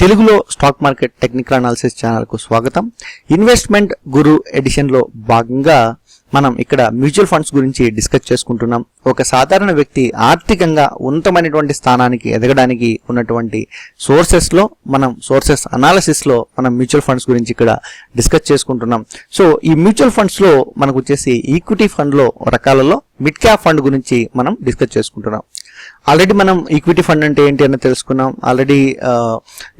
తెలుగులో stock market technical analysis ఛానల్కు స్వాగతం. ఇన్వెస్ట్మెంట్ గురు ఎడిషన్లో భాగంగా మనం ఇక్కడ మ్యూచువల్ ఫండ్స్ గురించి డిస్కస్ చేసుకుంటున్నాం. ఒక సాధారణ వ్యక్తి ఆర్థికంగా ఉన్నతమైనటువంటి స్థానానికి ఎదగడానికి ఉన్నటువంటి సోర్సెస్లో మనం సోర్సెస్ అనాలిసిస్లో మనం మ్యూచువల్ ఫండ్స్ గురించి ఇక్కడ డిస్కస్ చేసుకుంటున్నాం. సో ఈ మ్యూచువల్ ఫండ్స్లో మనకు వచ్చేసి ఈక్విటీ ఫండ్లో రకాలలో మిడ్ క్యాప్ ఫండ్ గురించి మనం డిస్కస్ చేసుకుంటున్నాం. ఆల్రెడీ మనం ఈక్విటీ ఫండ్ అంటే ఏంటి అని తెలుసుకున్నాం. ఆల్రెడీ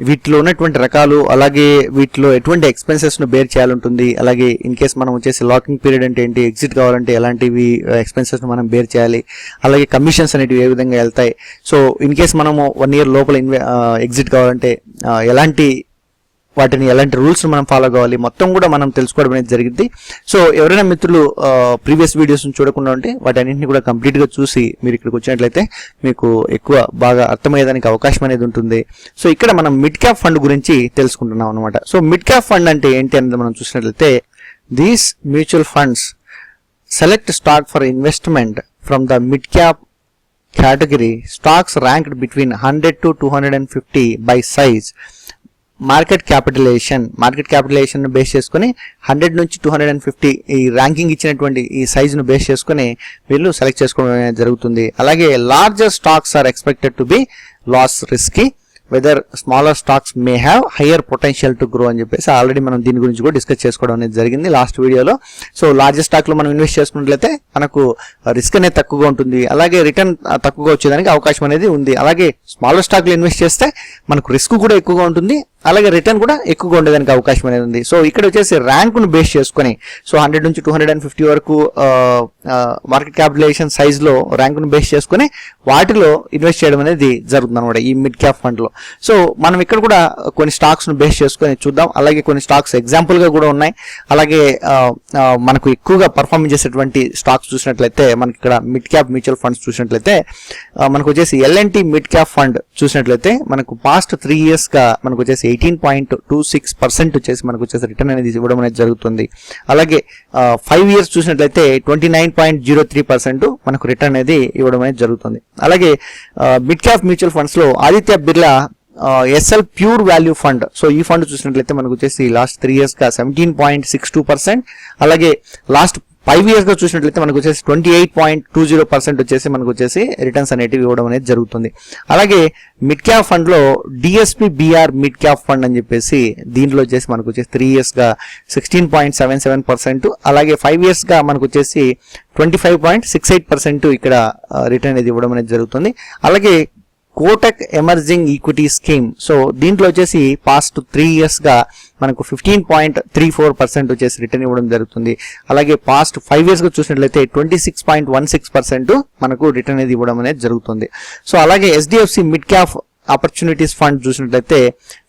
వీటిలో ఉన్నటువంటి రకాలు అలాగే వీటిలో ఎటువంటి ఎక్స్పెన్సెస్ను బేర్ చేయాలంటుంది. అలాగే ఇన్ కేస్ మనం వచ్చేసి లాకింగ్ పీరియడ్ అంటే ఏంటి ఎగ్జిట్ కావాలంటే ఎలాంటివి ఎక్స్పెన్సెస్ను మనం బేర్ చేయాలి. అలాగే కమిషన్స్ అనేటివి ఏ విధంగా వెళ్తాయి. సో ఇన్ కేస్ మనము వన్ ఇయర్ లోపల ఇన్వె ఎగ్జిట్ కావాలంటే ఎలాంటి వాటిని ఎలాంటి రూల్స్ మనం ఫాలో కావాలి మొత్తం కూడా మనం తెలుసుకోవడం అనేది జరిగింది. సో ఎవరైనా మిత్రులు ప్రీవియస్ వీడియోస్ చూడకుండా ఉంటే వాటన్నింటిని కూడా కంప్లీట్గా చూసి మీరు ఇక్కడికి వచ్చినట్లయితే మీకు ఎక్కువ బాగా అర్థమయ్యేదానికి అవకాశం అనేది ఉంటుంది. సో ఇక్కడ మనం మిడ్ క్యాప్ ఫండ్ గురించి తెలుసుకుంటున్నాం అనమాట సో మిడ్ క్యాప్ ఫండ్ అంటే ఏంటి అనేది మనం చూసినట్లయితే these mutual funds select stock for investment from the mid cap category stocks ranked between 100 to 250 by size. Market capitalization market capitalization base చేసుకుని హండ్రెడ్ నుంచి టూ హండ్రెడ్ అండ్ ఫిఫ్టీ ఈ ranking ఇచ్చినటువంటి ఈ సైజును బేస్ చేసుకుని వీళ్ళు సెలెక్ట్ చేసుకోవడం జరుగుతుంది. అలాగే larger stocks are expected to be less risky whether smaller stocks may have higher potential to grow అని చెప్పేసి ఆల్రెడీ మనం దీని గురించి కూడా డిస్కస్ చేసుకోవడం అనేది జరిగింది లాస్ట్ వీడియోలో సో లార్జెస్ట్ స్టాక్లు మనం ఇన్వెస్ట్ చేసుకున్నట్లయితే మనకు రిస్క్ అనేది తక్కువగా ఉంటుంది. అలాగే రిటర్న్ తక్కువగా వచ్చేదానికి అవకాశం అనేది ఉంది. అలాగే స్మాలర్ స్టాక్లు ఇన్వెస్ట్ చేస్తే మనకు రిస్క్ కూడా ఎక్కువగా ఉంటుంది. అలాగే రిటర్న్ కూడా ఎక్కువగా ఉండేదానికి అవకాశం అనేది ఉంది. సో ఇక్కడ వచ్చేసి ర్యాంక్ను బేస్ చేసుకొని సో హండ్రెడ్ నుంచి టూ హండ్రెడ్ అండ్ ఫిఫ్టీ వరకు మార్కెట్ క్యాపిటలైజేషన్ సైజ్లో ర్యాంక్ను బేస్ చేసుకొని వాటిలో ఇన్వెస్ట్ చేయడం అనేది జరుగుతుంది అనమాట ఈ మిడ్ క్యాప్ ఫండ్లో సో మనం ఇక్కడ కూడా కొన్ని స్టాక్స్ను బేస్ చేసుకొని చూద్దాం. అలాగే కొన్ని స్టాక్స్ ఎగ్జాంపుల్గా కూడా ఉన్నాయి. అలాగే మనకు ఎక్కువగా పర్ఫార్మ్ చేసేటువంటి స్టాక్స్ చూసినట్లయితే మనకి ఇక్కడ మిడ్ క్యాప్ మ్యూచువల్ ఫండ్స్ చూసినట్లయితే మనకు వచ్చేసి ఎల్ఎన్టీ మిడ్ క్యాప్ ఫండ్ చూసినట్లయితే మనకు పాస్ట్ త్రీ ఇయర్స్గా మనకు వచ్చేసి eighteen point two six percent వచ్చేసి మనకు వచ్చేసి రిటర్న్ అనేది ఇవ్వడం అనేది జరుగుతుంది. అలాగే ఫైవ్ ఇయర్స్ చూసినట్లయితే twenty nine point zero three percent మనకు రిటర్న్ అనేది ఇవ్వడం అనేది జరుగుతుంది. అలాగే మిడ్ క్యాప్ మ్యూచువల్ ఫండ్స్లో Aditya Birla SL pure value fund so ఈ ఫండ్ చూసినట్లయితే మనకు వచ్చేసి లాస్ట్ త్రీ ఇయర్స్గా seventeen point six two percent అలాగే లాస్ట్ ఫైవ్ ఇయర్స్గా చూసినట్లయితే మనకు వచ్చేసి twenty eight point two zero percent వచ్చేసి మనకు వచ్చేసి రిటర్న్స్ అనేటివి ఇవ్వడం అనేది జరుగుతుంది. అలాగే మిడ్ క్యాప్ ఫండ్లో DSP BR mid cap fund అని చెప్పేసి దీంట్లో వచ్చేసి మనకు వచ్చేసి త్రీ ఇయర్స్గా sixteen point seven seven percent అలాగే ఫైవ్ ఇయర్స్గా మనకు వచ్చేసి twenty five point six eight percent ఇక్కడ రిటర్న్ అనేది ఇవ్వడం అనేది జరుగుతుంది. అలాగే Kotak emerging equity scheme. So దీంట్లో వచ్చేసి పాస్ట్ త్రీ ఇయర్స్గా మనకు fifteen point three four percent వచ్చేసి రిటర్న్ ఇవ్వడం జరుగుతుంది. అలాగే పాస్ట్ ఫైవ్ ఇయర్స్గా చూసినట్లయితే twenty six point one six percent మనకు రిటర్న్ అనేది ఇవ్వడం అనేది జరుగుతుంది. సో అలాగే SDFC mid cap opportunities fund చూసినట్లయితే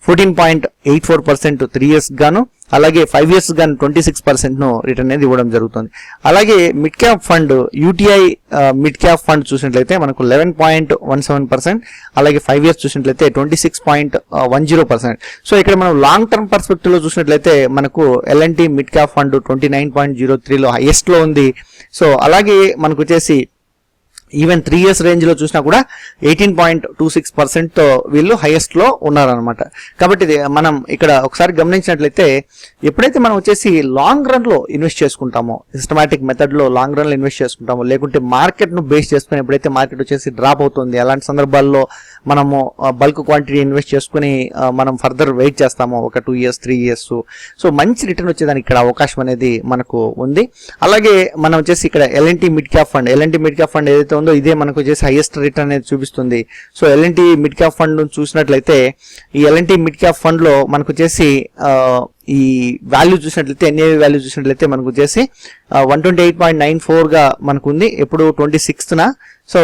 fourteen point eight four percent three years గాను అలాగే ఫైవ్ ఇయర్స్ గాను ట్వంటీ సిక్స్ పర్సెంట్ను రిటర్న్ అనేది ఇవ్వడం జరుగుతుంది. అలాగే mid cap fund UTI mid cap fund చూసినట్లయితే మనకు eleven point one seven percent అలాగే ఫైవ్ ఇయర్స్ చూసినట్లయితే twenty six point one zero percent so ఇక్కడ మనం లాంగ్ టర్మ్ పర్స్పెక్టివ్లో చూసినట్లయితే మనకు L&T mid cap fund twenty nine point zero త్రీలో హైయెస్ట్లో ఉంది. సో అలాగే మనకు వచ్చేసి ఈవెన్ త్రీ ఇయర్స్ రేంజ్లో చూసినా కూడా ఎయిటీన్ పాయింట్ టూ సిక్స్ పర్సెంట్తో వీళ్ళు హైయెస్ట్లో ఉన్నారనమాట కాబట్టి ఇది మనం ఇక్కడ ఒకసారి గమనించినట్లయితే ఎప్పుడైతే మనం వచ్చేసి లాంగ్ రన్లో ఇన్వెస్ట్ చేసుకుంటామో సిస్టమాటిక్ మెథడ్లో లాంగ్ రన్లో ఇన్వెస్ట్ చేసుకుంటామో లేకుంటే మార్కెట్ను బేస్ చేసుకుని ఎప్పుడైతే మార్కెట్ వచ్చేసి డ్రాప్ అవుతుంది అలాంటి సందర్భాల్లో మనము బల్క్ క్వాంటిటీ ఇన్వెస్ట్ చేసుకుని మనం ఫర్దర్ వెయిట్ చేస్తాము ఒక two years three years so మంచి రిటర్న్ వచ్చేదానికి ఇక్కడ అవకాశం అనేది మనకు ఉంది. అలాగే మనం వచ్చేసి ఇక్కడ L&T mid cap fund L&T mid cap fund ఏదైతే ఉందో ఇదే మనకు వచ్చేసి హైయెస్ట్ రిటర్న్ అనేది చూపిస్తుంది. So L&T mid cap fund చూసినట్లయితే ఈ ఎల్ఎన్టీ మిడ్ క్యాప్ ఫండ్లో మనకు వచ్చేసి ఈ వాల్యూ చూసినట్లయితే ఎన్ఏవి వాల్యూ చూసినట్లయితే మనకు వచ్చేసి one twenty eight point nine ఫోర్గా మనకు ఉంది. ఎప్పుడు ట్వంటీ సిక్స్త్న సో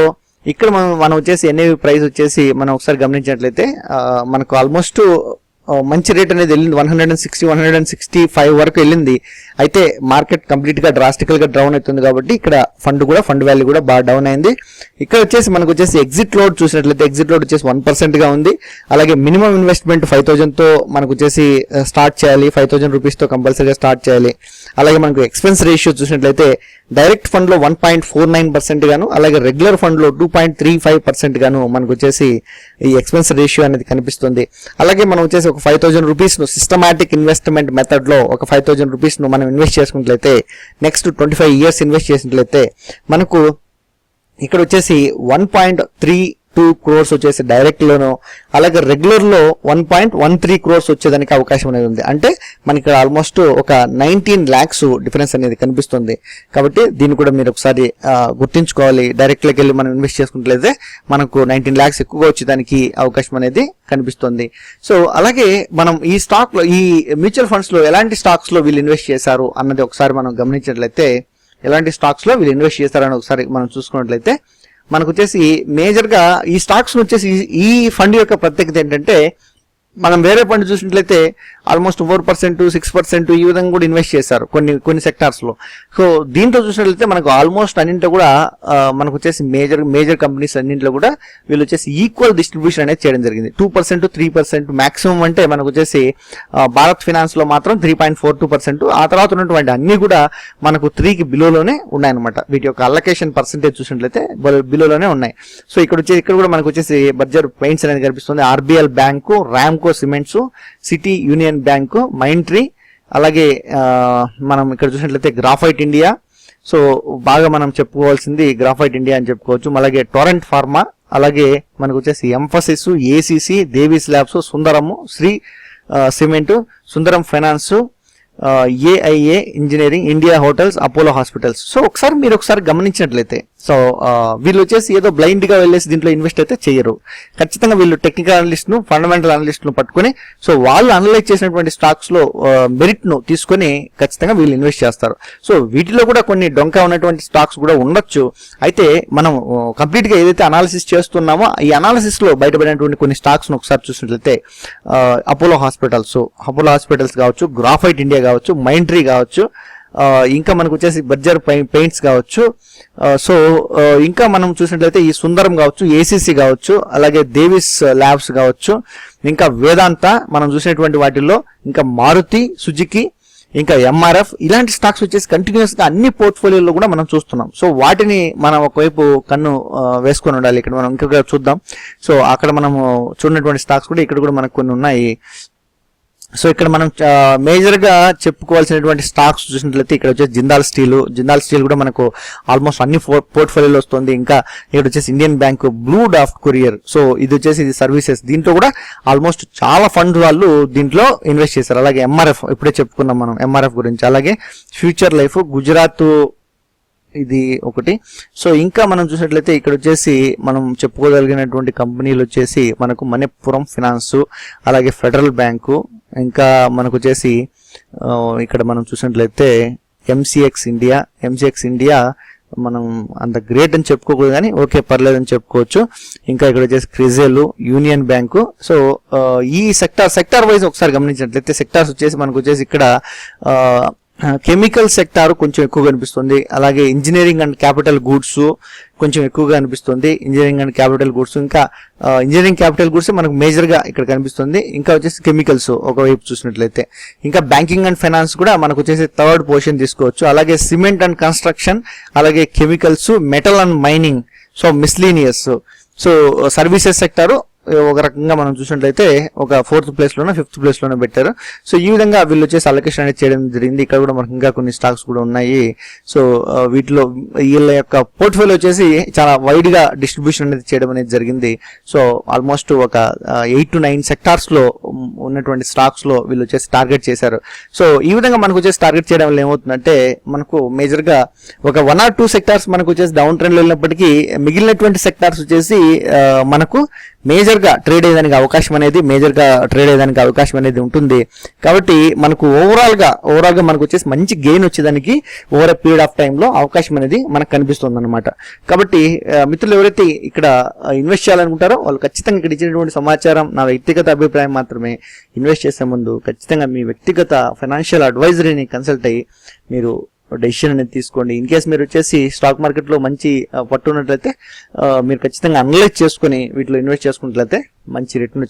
ఇక్కడ మనం మనం వచ్చేసి ఎన్ఏవి ప్రైస్ వచ్చేసి మనం ఒకసారి గమనించినట్లయితే మనకు ఆల్మోస్ట్ మంచి రేట్ అనేది వెళ్ళింది. One hundred and sixty one hundred and sixty five వరకు వెళ్ళింది. అయితే మార్కెట్ కంప్లీట్గా డ్రాస్టికల్గా డౌన్ అవుతుంది కాబట్టి ఇక్కడ ఫండ్ కూడా ఫండ్ వాల్యూ కూడా బాగా డౌన్ అయింది. ఇక్కడ వచ్చేసి మనకు వచ్చేసి ఎగ్జిట్ లోడ్ చూసినట్లయితే ఎగ్జిట్ లోడ్ వచ్చేసి వన్ పర్సెంట్గా ఉంది. అలాగే మినిమం ఇన్వెస్ట్మెంట్ ఫైవ్ థౌజండ్తో మనకు వచ్చేసి స్టార్ట్ చేయాలి. ఫైవ్ థౌజండ్ రూపీస్తో కంపల్సరీగా స్టార్ట్ చేయాలి. అలాగే మనకు ఎక్స్పెన్స్ రేషియో చూసినట్లయితే డైరెక్ట్ ఫండ్లో one point four nine percent గాను అలాగే రెగ్యులర్ ఫండ్లో two point three five percent గాను మనకు వచ్చేసి ఈ ఎక్స్పెన్స్ రేషియో అనేది కనిపిస్తుంది. అలాగే మనం వచ్చేసి ఒక ఫైవ్ థౌజండ్ రూపీస్ను సిస్టమాటిక్ ఇన్వెస్ట్మెంట్ మెథడ్లో ఒక ఫైవ్ థౌజండ్ రూపీస్ను మనం ఇన్వెస్ట్ చేసుకున్నట్లయితే next twenty five years invest చేసినట్లయితే మనకు ఇక్కడ వచ్చేసి one point three two crores వచ్చేసి డైరెక్ట్ లోను అలాగే రెగ్యులర్లో one point one three crores వచ్చేదానికి అవకాశం అనేది ఉంది. అంటే మనకి ఇక్కడ ఆల్మోస్ట్ ఒక నైన్టీన్ ల్యాక్స్ డిఫరెన్స్ అనేది కనిపిస్తుంది. కాబట్టి దీన్ని కూడా మీరు ఒకసారి గుర్తించుకోవాలి గుర్తుంచుకోవాలి. డైరెక్ట్లోకి వెళ్ళి మనం ఇన్వెస్ట్ చేసుకున్నట్లయితే మనకు నైన్టీన్ ల్యాక్స్ ఎక్కువగా వచ్చేదానికి అవకాశం అనేది కనిపిస్తుంది. సో అలాగే మనం ఈ స్టాక్లో ఈ మ్యూచువల్ ఫండ్స్లో ఎలాంటి స్టాక్స్లో వీళ్ళు ఇన్వెస్ట్ చేశారు అన్నది ఒకసారి మనం గమనించినట్లయితే ఎలాంటి స్టాక్స్లో వీళ్ళు ఇన్వెస్ట్ చేస్తారని ఒకసారి మనం చూసుకున్నట్లయితే మనకు వచ్చేసి మేజర్గా ఈ స్టాక్స్ వచ్చేసి ఈ ఫండ్ యొక్క ప్రత్యేకత ఏంటంటే మనం వేరే ఫండ్ చూసినట్లయితే almost four percent six percent ఈ విధంగా కూడా ఇన్వెస్ట్ చేశారు కొన్ని కొన్ని సెక్టార్స్లో సో దీంతో చూసినట్లయితే మనకు ఆల్మోస్ట్ అన్నింటిలో కూడా మనకు వచ్చేసి మేజర్ మేజర్ కంపెనీస్ అన్నింటిలో కూడా వీళ్ళు వచ్చేసి ఈక్వల్ డిస్ట్రిబ్యూషన్ అనేది చేయడం జరిగింది. Two percent three percent maximum అంటే మనకు వచ్చేసి భారత్ ఫినాన్స్లో మాత్రం three point four two percent ఆ తర్వాత ఉన్నటువంటి అన్ని కూడా మనకు త్రీకి బిలోలోనే ఉన్నాయన్నమాట. వీటి యొక్క అల్లకేషన్ పర్సెంటేజ్ చూసినట్లయితే బిలోలోనే ఉన్నాయి. సో ఇక్కడ వచ్చేసి ఇక్కడ కూడా మనకు వచ్చేసి బర్జర్ పెయింట్స్ అనేది కనిపిస్తుంది. RBL bank Ramco cements city union bank Mindtree అలాగే మనం ఇక్కడ చూసినట్లయితే గ్రాఫైట్ ఇండియా సో బాగా మనం చెప్పుకోవాల్సింది గ్రాఫైట్ ఇండియా అని చెప్పుకోవచ్చు. అలాగే టొరెంట్ ఫార్మా అలాగే మనకు వచ్చేసి Mphasis ACC Divi's labs Sundaram Shri cement Sundaram finance AIA engineering India hotels Apollo hospitals so ఒకసారి మీరు ఒకసారి గమనించినట్లయితే సో uh, వీళ్ళు వచ్చేసి ఏదో బ్లైండ్గా వెళ్ళేసి దీంట్లో ఇన్వెస్ట్ అయితే చేయరు. ఖచ్చితంగా వీళ్ళు టెక్నికల్ అనలిస్ట్ను ఫండమెంటల్ అనలిస్ట్ను పట్టుకొని సో వాళ్ళు అనలైజ్ చేసినటువంటి స్టాక్స్లో మెరిట్ను uh, తీసుకొని ఖచ్చితంగా వీళ్ళు ఇన్వెస్ట్ చేస్తారు. సో వీటిలో కూడా కొన్ని డొంక ఉన్నటువంటి స్టాక్స్ కూడా ఉండొచ్చు. అయితే మనం uh, కంప్లీట్గా ఏదైతే అనాలిసిస్ చేస్తున్నామో ఈ అనాలిసిస్లో బయటపడినటువంటి కొన్ని స్టాక్స్ను ఒకసారి చూసినట్లయితే అపోలో హాస్పిటల్స్ అపోలో హాస్పిటల్స్ కావచ్చు గ్రాఫైట్ ఇండియా కావచ్చు మైంట్రీ కావచ్చు ఇంకా మనకు వచ్చేసి బర్జర్ పెయింట్స్ కావచ్చు. సో ఇంకా మనం చూసినట్లయితే ఈ సుందరం కావచ్చు ఏసీసీ కావచ్చు అలాగే దేవిస్ ల్యాబ్స్ కావచ్చు ఇంకా వేదాంత మనం చూసినటువంటి వాటిల్లో ఇంకా మారుతి సుజుకి ఇంకా ఎంఆర్ఎఫ్ ఇలాంటి స్టాక్స్ వచ్చేసి కంటిన్యూస్గా అన్ని పోర్ట్ఫోలియోలో కూడా మనం చూస్తున్నాం. సో వాటిని మనం ఒకవైపు కన్ను వేసుకొని ఉండాలి. ఇక్కడ మనం ఇంకొక చూద్దాం. సో అక్కడ మనం చూడనటువంటి స్టాక్స్ కూడా ఇక్కడ కూడా మనకు కొన్ని ఉన్నాయి. సో ఇక్కడ మనం మేజర్గా చెప్పుకోవాల్సినటువంటి స్టాక్స్ చూసినట్లయితే ఇక్కడ వచ్చేసి జిందాల్ స్టీల్. జిందాల్ స్టీల్ కూడా మనకు ఆల్మోస్ట్ అన్ని పోర్ట్ఫోలియోలో వస్తుంది. ఇంకా ఇక్కడ వచ్చేసి Indian bank blue dart courier. So ఇది వచ్చేసి ఇది సర్వీసెస్. దీంట్లో కూడా ఆల్మోస్ట్ చాలా ఫండ్ వాళ్ళు దీంట్లో ఇన్వెస్ట్ చేశారు. అలాగే ఎంఆర్ఎఫ్ ఇప్పుడే చెప్పుకున్నాం మనం ఎంఆర్ఎఫ్ గురించి. అలాగే ఫ్యూచర్ లైఫ్ గుజరాత్ ఇది ఒకటి. సో ఇంకా మనం చూసినట్లయితే ఇక్కడ వచ్చేసి మనం చెప్పుకోగలిగినటువంటి కంపెనీలు వచ్చేసి మనకు మణిపురం ఫినాన్స్ అలాగే ఫెడరల్ బ్యాంకు ఇంకా మనకు వచ్చేసి ఇక్కడ మనం చూసినట్లయితే ఎంసీఎక్స్ ఇండియా. ఎంసీఎక్స్ ఇండియా మనం అంత గ్రేట్ అని చెప్పుకోకూడదు కానీ ఓకే పర్లేదని చెప్పుకోవచ్చు. ఇంకా ఇక్కడ వచ్చేసి క్రిజెల్ యూనియన్ బ్యాంకు. సో ఈ సెక్టార్ సెక్టార్ వైజ్ ఒకసారి గమనించినట్లయితే సెక్టార్స్ వచ్చేసి మనకు వచ్చేసి ఇక్కడ కెమికల్ సెక్టార్ కొంచెం ఎక్కువగా కనిపిస్తుంది అలాగే ఇంజనీరింగ్ అండ్ క్యాపిటల్ గూడ్స్ కొంచెం ఎక్కువగా అనిపిస్తుంది. ఇంజనీరింగ్ అండ్ క్యాపిటల్ గూడ్స్ ఇంకా ఇంజనీరింగ్ క్యాపిటల్ గూడ్స్ మనకు మేజర్గా ఇక్కడ కనిపిస్తుంది. ఇంకా వచ్చేసి కెమికల్స్ ఒకవైపు చూసినట్లయితే. ఇంకా బ్యాంకింగ్ అండ్ ఫైనాన్స్ కూడా మనకు వచ్చేసి థర్డ్ పొజిషన్ తీసుకోవచ్చు. అలాగే సిమెంట్ అండ్ కన్స్ట్రక్షన్ అలాగే chemicals metal and mining so miscellaneous. So services sector ఒక రకంగా మనం చూసినట్లయితే ఒక ఫోర్త్ ప్లేస్లోనే ఫిఫ్త్ ప్లేస్లోనే పెట్టారు. సో ఈ విధంగా వీళ్ళు వచ్చేసి అలొకేషన్ అనేది చేయడం జరిగింది. ఇక్కడ కూడా మనకి ఇంకా కొన్ని స్టాక్స్ కూడా ఉన్నాయి. సో వీటిలో వీళ్ళ యొక్క పోర్ట్ఫోలియో వచ్చేసి చాలా వైడ్గా డిస్ట్రిబ్యూషన్ అనేది చేయడం అనేది జరిగింది. సో ఆల్మోస్ట్ ఒక ఎయిట్ టు నైన్ సెక్టార్స్లో ఉన్నటువంటి స్టాక్స్లో వీళ్ళు వచ్చేసి టార్గెట్ చేశారు. సో ఈ విధంగా మనకు వచ్చేసి టార్గెట్ చేయడం వల్ల ఏమవుతుందంటే మనకు మేజర్గా ఒక వన్ ఆర్ టూ సెక్టార్స్ మనకు వచ్చేసి డౌన్ ట్రెండ్లో వెళ్ళినప్పటికీ మిగిలినటువంటి సెక్టార్స్ వచ్చేసి మనకు మేజర్ గా ట్రేడ్ అయ్యేదానికి అవకాశం అనేది మేజర్గా ట్రేడ్ అయ్యేదానికి అవకాశం అనేది ఉంటుంది. కాబట్టి మనకు ఓవరాల్గా ఓవరాల్గా మనకు వచ్చేసి మంచి గెయిన్ వచ్చేదానికి ఓవర్ ఎ పీరియడ్ ఆఫ్ టైంలో అవకాశం అనేది మనకు కనిపిస్తుంది అనమాట కాబట్టి మిత్రులు ఎవరైతే ఇక్కడ ఇన్వెస్ట్ చేయాలనుకుంటారో వాళ్ళు ఖచ్చితంగా ఇక్కడ ఇచ్చినటువంటి సమాచారం నా వ్యక్తిగత అభిప్రాయం మాత్రమే. ఇన్వెస్ట్ చేసే ముందు ఖచ్చితంగా మీ వ్యక్తిగత ఫైనాన్షియల్ అడ్వైజరీని కన్సల్ట్ అయ్యి మీరు డెసిషన్ అనేది తీసుకోండి. ఇన్ కేస్ మీరు వచ్చేసి స్టాక్ మార్కెట్లో మంచి పట్టున్నట్లయితే పట్టు ఉన్నట్లయితే ఆ, మీరు ఖచ్చితంగా అనలైజ్ చేసుకొని వీటిలో ఇన్వెస్ట్ చేసుకున్నట్లయితే మంచి రిటర్న్